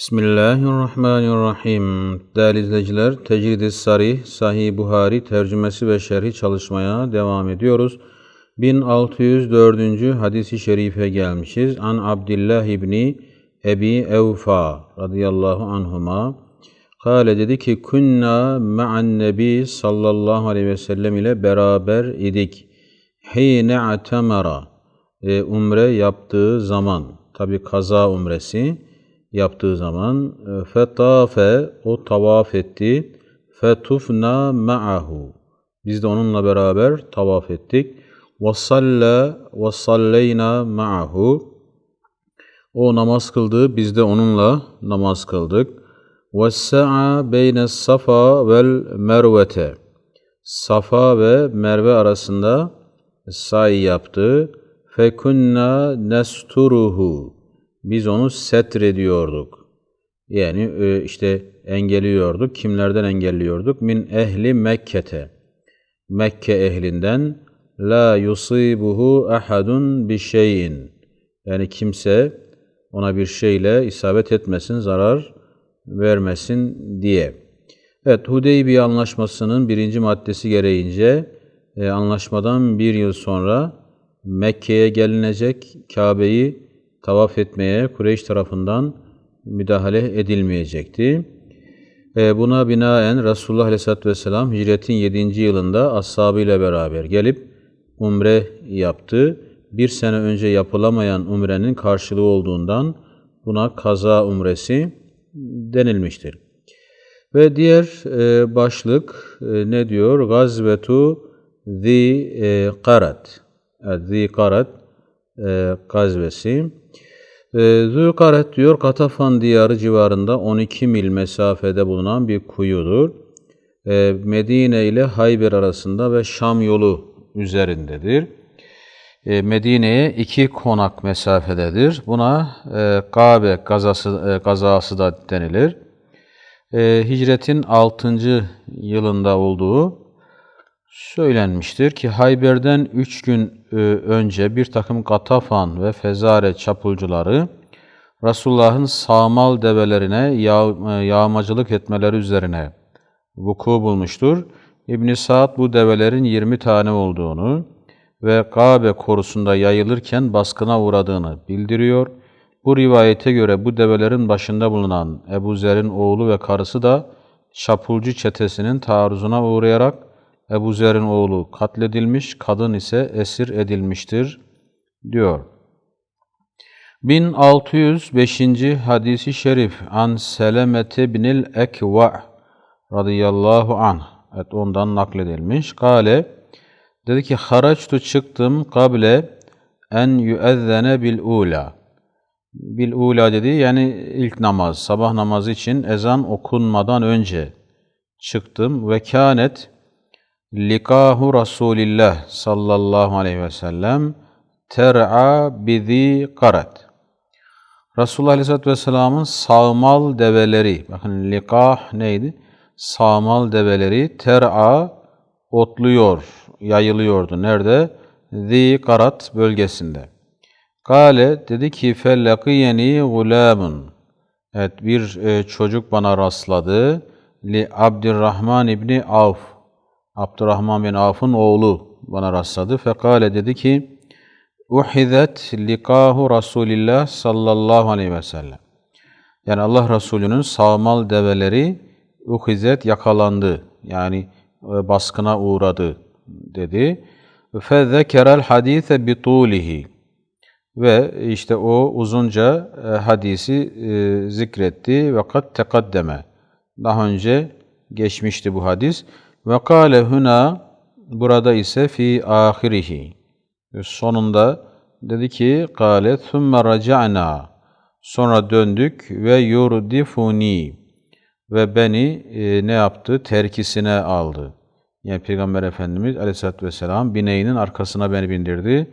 Bismillahirrahmanirrahim. Değerli izleyiciler, Tecrid-i Sarih, Sahih Buhari tercümesi ve şerhi çalışmaya devam ediyoruz. 1604. hadisi şerife gelmişiz. An Abdullah ibni Ebi Evfa radıyallahu anhuma. Kale dedi ki kunna ma'an nebi sallallahu aleyhi ve sellem ile beraber idik. Hine atemara. E, umre yaptığı zaman. Tabi kaza umresi yaptığı zaman e, fetafe o tavaf etti. Fetufna ma'ahu. Biz de onunla beraber tavaf ettik. Ve salle ma'ahu. O namaz kıldı, biz de onunla namaz kıldık. Ve beyne safa vel mervete. Safa ve Merve arasında sa'i yaptı. Fekunna nesturuhu biz onu setrediyorduk. Yani e, işte engelliyorduk. Kimlerden engelliyorduk? Min ehli Mekke'te. Mekke ehlinden la yusibuhu ahadun bi şeyin. Yani kimse ona bir şeyle isabet etmesin, zarar vermesin diye. Evet, Hudeybiye Anlaşması'nın birinci maddesi gereğince e, anlaşmadan bir yıl sonra Mekke'ye gelinecek, Kabe'yi tavaf etmeye Kureyş tarafından müdahale edilmeyecekti. E, buna binaen Resulullah Aleyhisselatü Vesselam hicretin 7. yılında ashabıyla beraber gelip umre yaptı. Bir sene önce yapılamayan umrenin karşılığı olduğundan buna kaza umresi denilmiştir. Ve diğer e, başlık e, ne diyor? Gazvetu zi e, karat. Zi karat e, gazvesi. E, Zülkaret diyor Katafan diyarı civarında 12 mil mesafede bulunan bir kuyudur. E, Medine ile Hayber arasında ve Şam yolu üzerindedir. E, Medine'ye iki konak mesafededir. Buna Kabe gazası, gazası da denilir. Hicretin 6. yılında olduğu söylenmiştir ki Hayber'den üç gün önce bir takım Gatafan ve Fezare çapulcuları Resulullah'ın sağmal develerine yağ, e, yağmacılık etmeleri üzerine vuku bulmuştur. İbn Saad bu develerin 20 tane olduğunu ve Kabe korusunda yayılırken baskına uğradığını bildiriyor. Bu rivayete göre bu develerin başında bulunan Ebu Zer'in oğlu ve karısı da çapulcu çetesinin taarruzuna uğrayarak Ebu Zer'in oğlu katledilmiş, kadın ise esir edilmiştir diyor. 1605. hadisi şerif an Selemete binil Ekva radıyallahu anh evet ondan nakledilmiş. Kale dedi ki haraçtu çıktım kable en yüezzene bil ula. Bil ula dedi yani ilk namaz, sabah namazı için ezan okunmadan önce çıktım ve kânet likahu Resulillah sallallahu aleyhi ve sellem ter'a bizi karat. Resulullah aleyhisselatü vesselamın sağmal develeri, bakın likah neydi? Sağmal develeri ter'a otluyor, yayılıyordu. Nerede? Zi karat bölgesinde. Kale dedi ki fellakiyeni gulamun. Evet bir e, çocuk bana rastladı. Li Abdurrahman İbni Avf Abdurrahman bin Avf'ın oğlu bana rastladı. Fekale dedi ki, Uhizet likahu Resulillah sallallahu aleyhi ve sellem. Yani Allah Resulü'nün sağmal develeri uhizet yakalandı. Yani e, baskına uğradı dedi. Fezzekerel hadise bitulihi. Ve işte o uzunca e, hadisi e, zikretti kat tekaddeme. Daha önce geçmişti bu hadis. Ve kâle huna burada ise fi ahirihi. Sonunda dedi ki kâle thumme raca'na. Sonra döndük ve yurdifuni ve beni e, ne yaptı? Terkisine aldı. Yani Peygamber Efendimiz Aleyhisselatü Vesselam bineğinin arkasına beni bindirdi.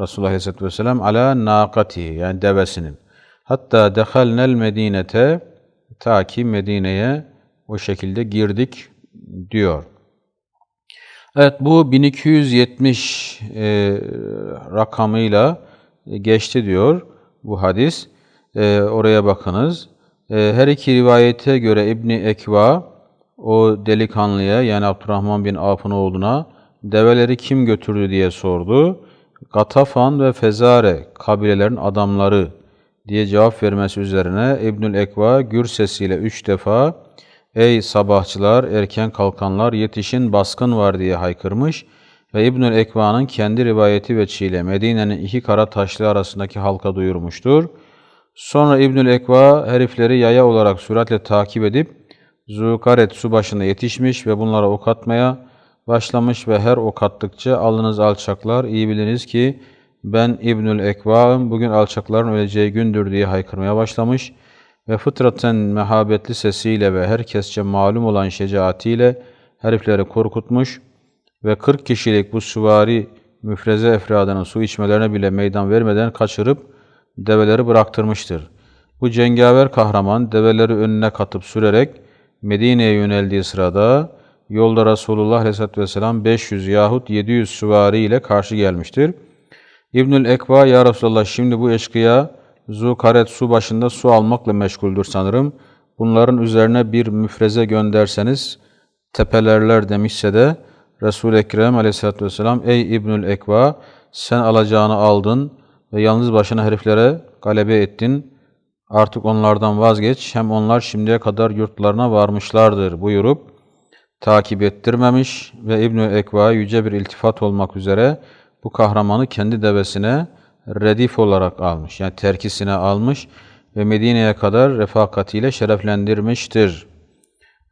Resulullah Aleyhisselatü Vesselam ala nakati yani devesinin. Hatta dehalnel medinete ta ki Medine'ye o şekilde girdik diyor. Evet bu 1270 e, rakamıyla geçti diyor bu hadis. E, oraya bakınız. Ee, her iki rivayete göre İbni Ekva o delikanlıya yani Abdurrahman bin Avf'ın oğluna develeri kim götürdü diye sordu. Gatafan ve Fezare kabilelerin adamları diye cevap vermesi üzerine İbnül Ekva gür sesiyle üç defa Ey sabahçılar, erken kalkanlar, yetişin baskın var diye haykırmış ve İbnül Ekva'nın kendi rivayeti veçiyle Medine'nin iki kara taşlı arasındaki halka duyurmuştur. Sonra İbnül Ekva herifleri yaya olarak süratle takip edip Zukaret su başında yetişmiş ve bunlara ok atmaya başlamış ve her ok attıkça alınız alçaklar iyi biliniz ki ben İbnül Ekva'ım bugün alçakların öleceği gündür diye haykırmaya başlamış ve fıtraten mehabetli sesiyle ve herkesçe malum olan şecaatiyle herifleri korkutmuş ve 40 kişilik bu süvari müfreze efradının su içmelerine bile meydan vermeden kaçırıp develeri bıraktırmıştır. Bu cengaver kahraman develeri önüne katıp sürerek Medine'ye yöneldiği sırada yolda Resulullah Aleyhisselatü Vesselam 500 yahut 700 süvari ile karşı gelmiştir. İbnül Ekva, Ya Resulallah şimdi bu eşkıya Zukaret su başında su almakla meşguldür sanırım. Bunların üzerine bir müfreze gönderseniz tepelerler demişse de Resul-i Ekrem aleyhissalatü vesselam Ey İbnül Ekva sen alacağını aldın ve yalnız başına heriflere galebe ettin. Artık onlardan vazgeç hem onlar şimdiye kadar yurtlarına varmışlardır buyurup takip ettirmemiş ve İbnül Ekva yüce bir iltifat olmak üzere bu kahramanı kendi devesine redif olarak almış. Yani terkisine almış ve Medine'ye kadar refakatiyle şereflendirmiştir.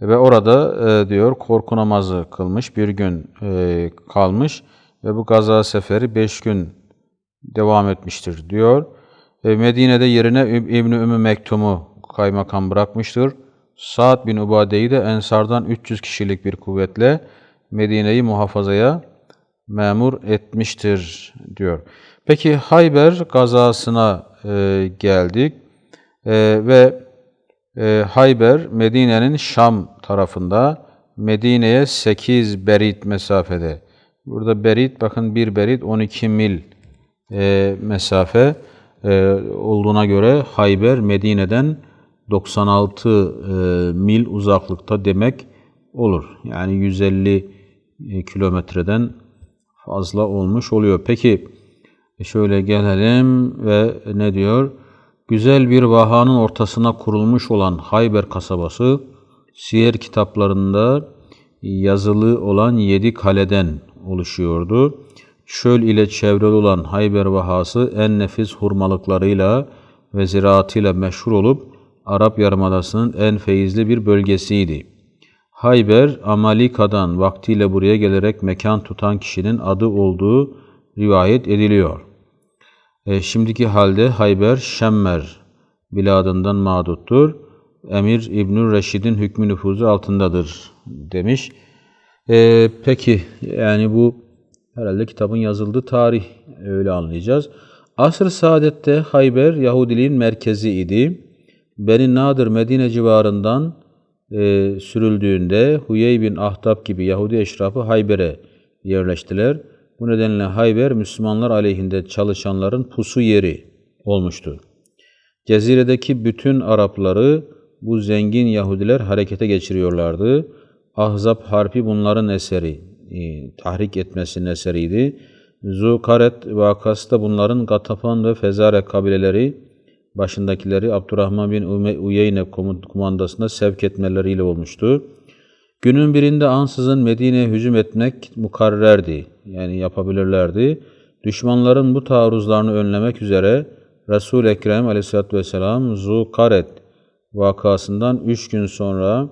Ve orada e, diyor korku namazı kılmış, bir gün e, kalmış ve bu gaza seferi beş gün devam etmiştir diyor. E, Medine'de yerine İbn-i Ümmü Mektum'u kaymakam bırakmıştır. Sa'd bin Ubade'yi de Ensardan 300 kişilik bir kuvvetle Medine'yi muhafazaya memur etmiştir diyor. Peki Hayber gazasına e, geldik e, ve e, Hayber Medine'nin Şam tarafında Medine'ye 8 berit mesafede. Burada berit bakın bir berit 12 mil e, mesafe e, olduğuna göre Hayber Medine'den 96 e, mil uzaklıkta demek olur. Yani 150 e, kilometreden fazla olmuş oluyor. Peki şöyle gelelim ve ne diyor? Güzel bir vahanın ortasına kurulmuş olan Hayber kasabası, siyer kitaplarında yazılı olan yedi kaleden oluşuyordu. Çöl ile çevrili olan Hayber vahası en nefis hurmalıklarıyla ve ziraatıyla meşhur olup Arap Yarımadası'nın en feyizli bir bölgesiydi. Hayber, Amalika'dan vaktiyle buraya gelerek mekan tutan kişinin adı olduğu rivayet ediliyor. E, şimdiki halde Hayber, Şemmer biladından mağduttur. Emir İbnül Reşid'in hükmü nüfuzu altındadır demiş. E, peki yani bu herhalde kitabın yazıldığı tarih öyle anlayacağız. Asr-ı Saadet'te Hayber Yahudiliğin merkezi idi. Beni Nadir Medine civarından e, sürüldüğünde Huyey bin Ahtab gibi Yahudi eşrafı Hayber'e yerleştiler. Bu nedenle Hayber Müslümanlar aleyhinde çalışanların pusu yeri olmuştu. Ceziredeki bütün Arapları bu zengin Yahudiler harekete geçiriyorlardı. Ahzab harpi bunların eseri, e, tahrik etmesinin eseriydi. Zukaret vakası da bunların Gatafan ve Fezare kabileleri başındakileri Abdurrahman bin Uyeyne kumandasında sevk etmeleriyle olmuştu. Günün birinde ansızın Medine'ye hücum etmek mukarrerdi. Yani yapabilirlerdi. Düşmanların bu taarruzlarını önlemek üzere resul Ekrem aleyhissalatü vesselam Zukaret vakasından 3 gün sonra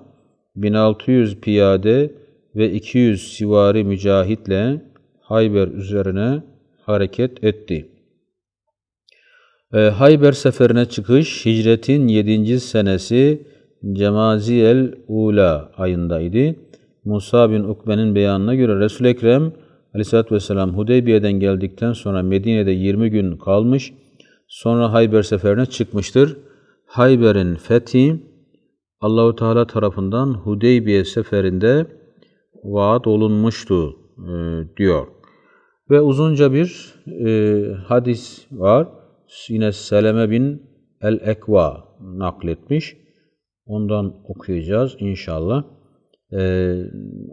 1600 piyade ve 200 sivari mücahitle Hayber üzerine hareket etti. E, Hayber seferine çıkış hicretin 7. senesi Cemaziyel Ula ayındaydı. Musa bin Ukbe'nin beyanına göre Resul-i Ekrem Aleyhisselatü Vesselam Hudeybiye'den geldikten sonra Medine'de 20 gün kalmış. Sonra Hayber seferine çıkmıştır. Hayber'in fethi Allahu Teala tarafından Hudeybiye seferinde vaat olunmuştu e, diyor. Ve uzunca bir e, hadis var. Yine Seleme bin El-Ekva nakletmiş. Ondan okuyacağız inşallah. Ee,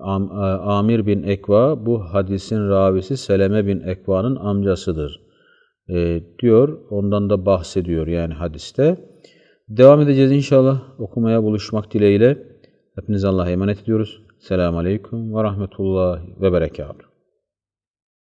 A- Amir bin Ekva bu hadisin ravisi Seleme bin Ekva'nın amcasıdır Ee, diyor. Ondan da bahsediyor yani hadiste. Devam edeceğiz inşallah okumaya buluşmak dileğiyle. Hepinize Allah'a emanet ediyoruz. Selamun Aleyküm ve Rahmetullah ve Berekatuhu.